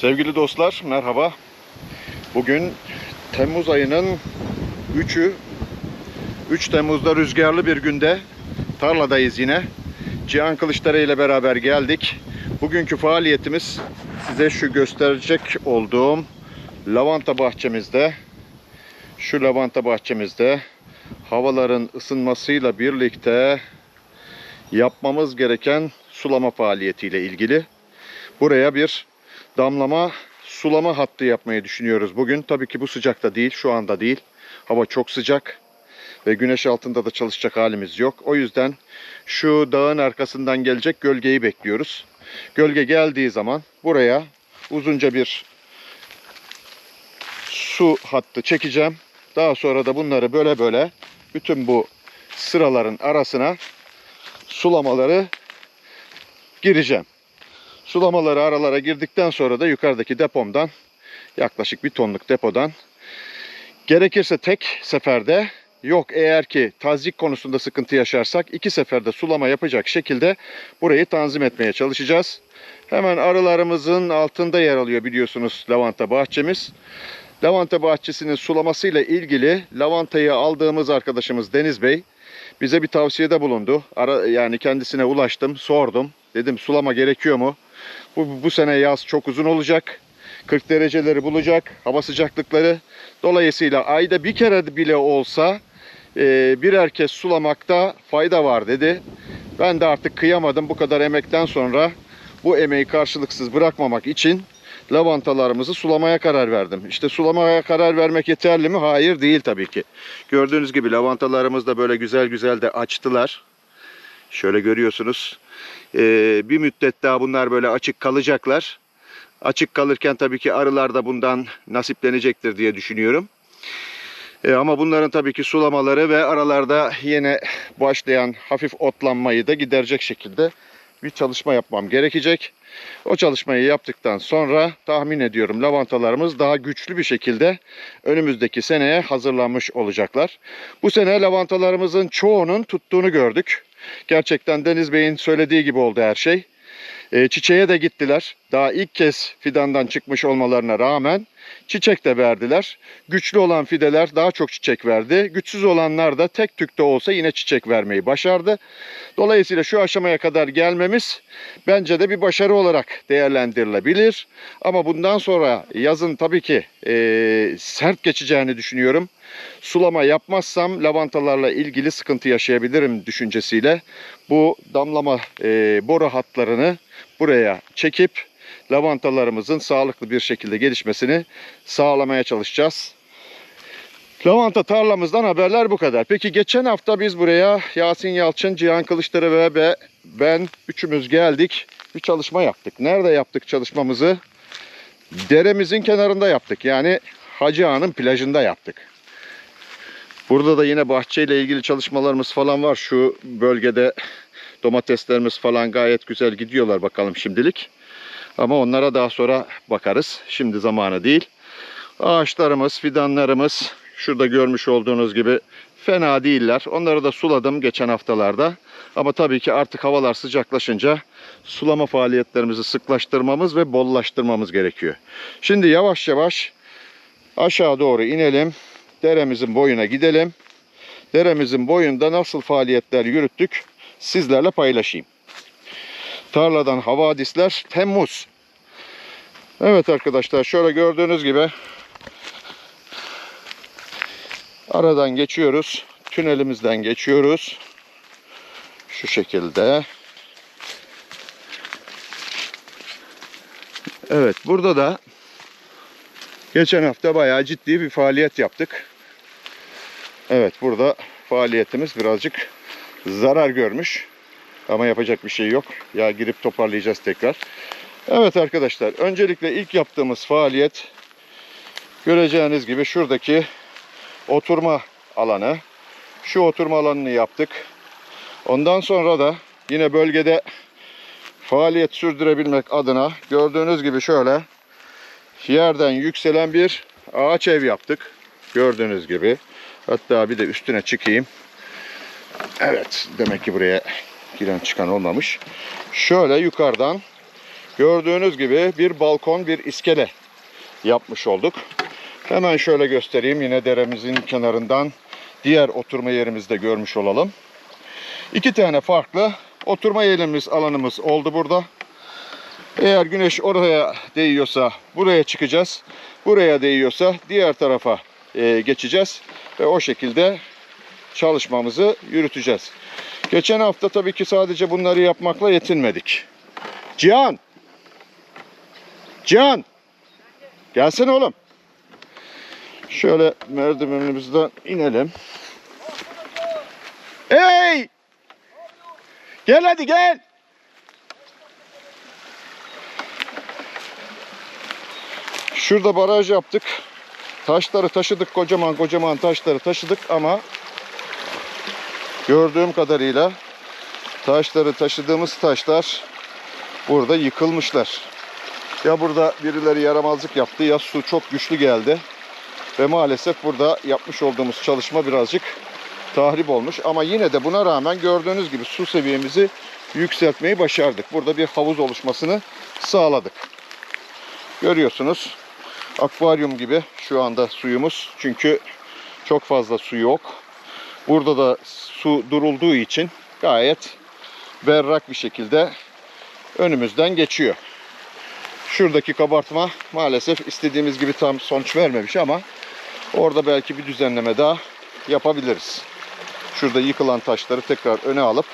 Sevgili dostlar merhaba. Bugün Temmuz ayının 3'ü 3 Temmuz'da rüzgarlı bir günde tarladayız yine. Cihan Kılıçdere ile beraber geldik. Bugünkü faaliyetimiz size şu gösterecek olduğum lavanta bahçemizde şu lavanta bahçemizde havaların ısınmasıyla birlikte yapmamız gereken sulama faaliyetiyle ilgili. Buraya bir damlama sulama hattı yapmayı düşünüyoruz bugün. Tabii ki bu sıcakta değil, şu anda değil. Hava çok sıcak ve güneş altında da çalışacak halimiz yok. O yüzden şu dağın arkasından gelecek gölgeyi bekliyoruz. Gölge geldiği zaman buraya uzunca bir su hattı çekeceğim. Daha sonra da bunları böyle böyle bütün bu sıraların arasına sulamaları gireceğim. Sulamaları aralara girdikten sonra da yukarıdaki depomdan yaklaşık bir tonluk depodan gerekirse tek seferde yok eğer ki tazik konusunda sıkıntı yaşarsak iki seferde sulama yapacak şekilde burayı tanzim etmeye çalışacağız. Hemen arılarımızın altında yer alıyor biliyorsunuz lavanta bahçemiz. Lavanta bahçesinin sulamasıyla ilgili lavantayı aldığımız arkadaşımız Deniz Bey bize bir tavsiyede bulundu. Ara, yani kendisine ulaştım, sordum. Dedim sulama gerekiyor mu? Bu, bu sene yaz çok uzun olacak. 40 dereceleri bulacak. Hava sıcaklıkları. Dolayısıyla ayda bir kere bile olsa e, birer kez sulamakta fayda var dedi. Ben de artık kıyamadım bu kadar emekten sonra bu emeği karşılıksız bırakmamak için lavantalarımızı sulamaya karar verdim. İşte sulamaya karar vermek yeterli mi? Hayır değil tabii ki. Gördüğünüz gibi lavantalarımız da böyle güzel güzel de açtılar. Şöyle görüyorsunuz. Ee, bir müddet daha bunlar böyle açık kalacaklar. Açık kalırken tabii ki arılar da bundan nasiplenecektir diye düşünüyorum. Ee, ama bunların tabii ki sulamaları ve aralarda yine başlayan hafif otlanmayı da giderecek şekilde bir çalışma yapmam gerekecek. O çalışmayı yaptıktan sonra tahmin ediyorum lavantalarımız daha güçlü bir şekilde önümüzdeki seneye hazırlanmış olacaklar. Bu sene lavantalarımızın çoğunun tuttuğunu gördük. Gerçekten Deniz Bey'in söylediği gibi oldu her şey. E, çiçeğe de gittiler. Daha ilk kez fidandan çıkmış olmalarına rağmen çiçek de verdiler. Güçlü olan fideler daha çok çiçek verdi. Güçsüz olanlar da tek tükte olsa yine çiçek vermeyi başardı. Dolayısıyla şu aşamaya kadar gelmemiz bence de bir başarı olarak değerlendirilebilir. Ama bundan sonra yazın tabii ki e, sert geçeceğini düşünüyorum. Sulama yapmazsam lavantalarla ilgili sıkıntı yaşayabilirim düşüncesiyle bu damlama e, boru hatlarını buraya çekip lavantalarımızın sağlıklı bir şekilde gelişmesini sağlamaya çalışacağız. Lavanta tarlamızdan haberler bu kadar. Peki geçen hafta biz buraya Yasin Yalçın, Cihan Kılıçdaroğlu ve be- ben üçümüz geldik. Bir çalışma yaptık. Nerede yaptık çalışmamızı? Deremizin kenarında yaptık. Yani Hacı Ağa'nın plajında yaptık. Burada da yine bahçeyle ilgili çalışmalarımız falan var. Şu bölgede domateslerimiz falan gayet güzel gidiyorlar bakalım şimdilik. Ama onlara daha sonra bakarız. Şimdi zamanı değil. Ağaçlarımız, fidanlarımız şurada görmüş olduğunuz gibi fena değiller. Onları da suladım geçen haftalarda. Ama tabii ki artık havalar sıcaklaşınca sulama faaliyetlerimizi sıklaştırmamız ve bollaştırmamız gerekiyor. Şimdi yavaş yavaş aşağı doğru inelim. Deremizin boyuna gidelim. Deremizin boyunda nasıl faaliyetler yürüttük sizlerle paylaşayım. Tarladan havadisler Temmuz. Evet arkadaşlar şöyle gördüğünüz gibi aradan geçiyoruz. Tünelimizden geçiyoruz. Şu şekilde. Evet burada da geçen hafta bayağı ciddi bir faaliyet yaptık. Evet burada faaliyetimiz birazcık zarar görmüş. Ama yapacak bir şey yok. Ya girip toparlayacağız tekrar. Evet arkadaşlar öncelikle ilk yaptığımız faaliyet göreceğiniz gibi şuradaki oturma alanı. Şu oturma alanını yaptık. Ondan sonra da yine bölgede faaliyet sürdürebilmek adına gördüğünüz gibi şöyle yerden yükselen bir ağaç ev yaptık. Gördüğünüz gibi. Hatta bir de üstüne çıkayım. Evet demek ki buraya giren çıkan olmamış. Şöyle yukarıdan gördüğünüz gibi bir balkon, bir iskele yapmış olduk. Hemen şöyle göstereyim yine deremizin kenarından diğer oturma yerimizde görmüş olalım. İki tane farklı oturma yerimiz, alanımız oldu burada. Eğer güneş oraya değiyorsa buraya çıkacağız. Buraya değiyorsa diğer tarafa e, geçeceğiz. Ve o şekilde çalışmamızı yürüteceğiz. Geçen hafta tabii ki sadece bunları yapmakla yetinmedik. Cihan! Cihan! Gelsene oğlum. Şöyle merdivenimizden inelim. Hey! Gel hadi gel. Şurada baraj yaptık. Taşları taşıdık kocaman kocaman taşları taşıdık ama gördüğüm kadarıyla taşları taşıdığımız taşlar burada yıkılmışlar. Ya burada birileri yaramazlık yaptı ya su çok güçlü geldi. Ve maalesef burada yapmış olduğumuz çalışma birazcık tahrip olmuş. Ama yine de buna rağmen gördüğünüz gibi su seviyemizi yükseltmeyi başardık. Burada bir havuz oluşmasını sağladık. Görüyorsunuz akvaryum gibi şu anda suyumuz. Çünkü çok fazla su yok. Burada da su durulduğu için gayet berrak bir şekilde önümüzden geçiyor. Şuradaki kabartma maalesef istediğimiz gibi tam sonuç vermemiş ama orada belki bir düzenleme daha yapabiliriz. Şurada yıkılan taşları tekrar öne alıp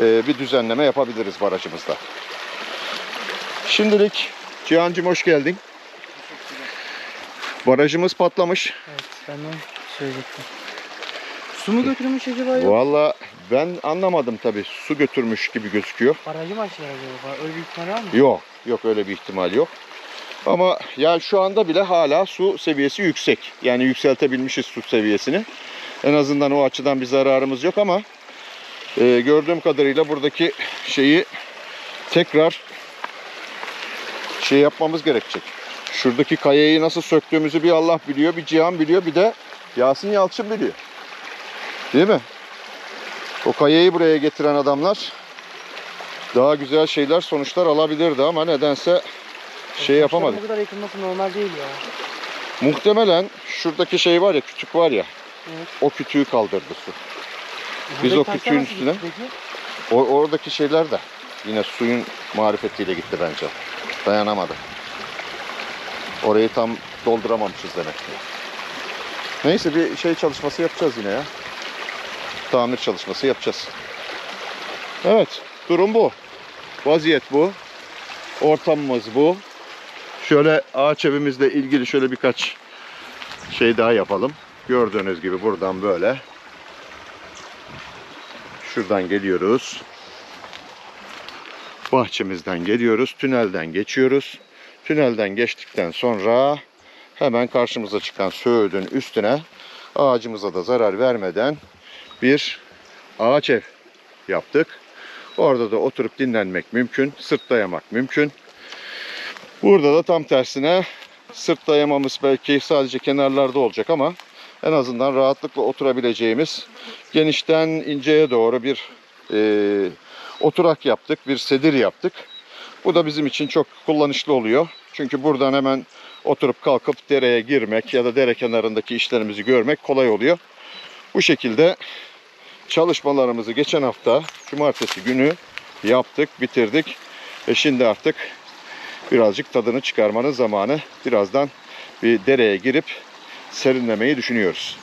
e, bir düzenleme yapabiliriz barajımızda. Şimdilik Cihan'cım hoş geldin. Barajımız patlamış. Evet ben de söyleyecektim. Su mu götürmüş acaba yok? Valla ben anlamadım tabii. Su götürmüş gibi gözüküyor. Barajı mı açtılar acaba? Öyle bir ihtimal var mı? Yok, yok öyle bir ihtimal yok. Ama yani şu anda bile hala su seviyesi yüksek. Yani yükseltebilmişiz su seviyesini. En azından o açıdan bir zararımız yok ama e, gördüğüm kadarıyla buradaki şeyi tekrar şey yapmamız gerekecek. Şuradaki kayayı nasıl söktüğümüzü bir Allah biliyor, bir Cihan biliyor, bir de Yasin Yalçın biliyor. Değil mi? O kayayı buraya getiren adamlar daha güzel şeyler, sonuçlar alabilirdi ama nedense şey yapamadık. Bu kadar yıkılması normal değil ya. Muhtemelen şuradaki şey var ya, kütük var ya, Evet. o kütüğü kaldırdı su. Biz Buradaki o kütüğün üstüne-? O, oradaki şeyler de yine suyun marifetiyle gitti bence. Dayanamadı. Orayı tam dolduramamışız demek ki. Neyse bir şey çalışması yapacağız yine ya. Tamir çalışması yapacağız. Evet, durum bu. Vaziyet bu. Ortamımız bu. Şöyle ağaç evimizle ilgili şöyle birkaç şey daha yapalım. Gördüğünüz gibi buradan böyle Şuradan geliyoruz. Bahçemizden geliyoruz. Tünelden geçiyoruz. Tünelden geçtikten sonra hemen karşımıza çıkan söğüdün üstüne ağacımıza da zarar vermeden bir ağaç ev yaptık. Orada da oturup dinlenmek mümkün. Sırt dayamak mümkün. Burada da tam tersine sırt dayamamız belki sadece kenarlarda olacak ama en azından rahatlıkla oturabileceğimiz genişten inceye doğru bir e, oturak yaptık, bir sedir yaptık. Bu da bizim için çok kullanışlı oluyor. Çünkü buradan hemen oturup kalkıp dereye girmek ya da dere kenarındaki işlerimizi görmek kolay oluyor. Bu şekilde çalışmalarımızı geçen hafta cumartesi günü yaptık, bitirdik. Ve şimdi artık birazcık tadını çıkarmanın zamanı. Birazdan bir dereye girip serinlemeyi düşünüyoruz.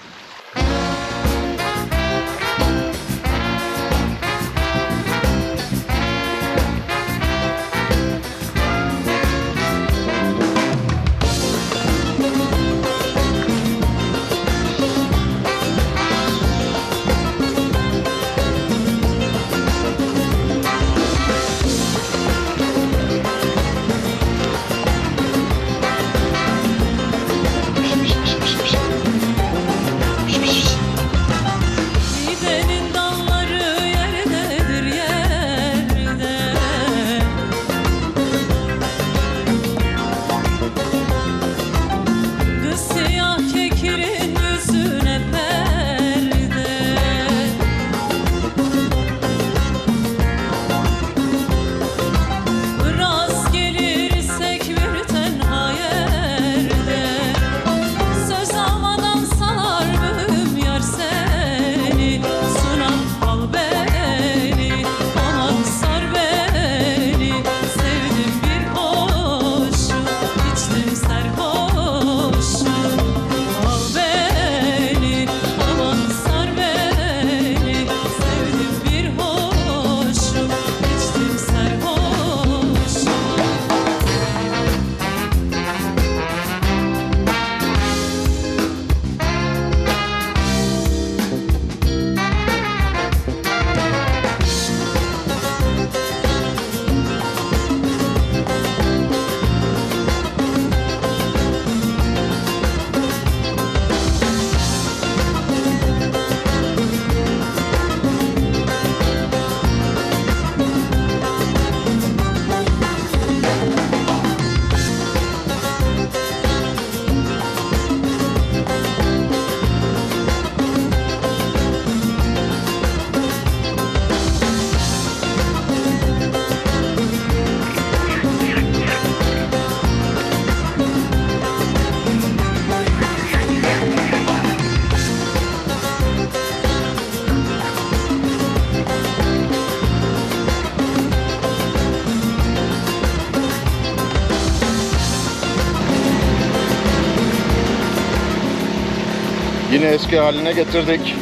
Yine eski haline getirdik.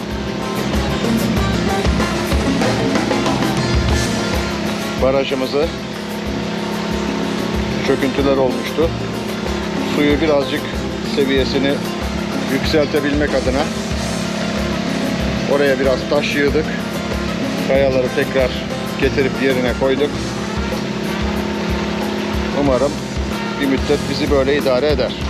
Barajımızı çöküntüler olmuştu. Suyu birazcık seviyesini yükseltebilmek adına oraya biraz taş yığdık. Kayaları tekrar getirip yerine koyduk. Umarım bir müddet bizi böyle idare eder.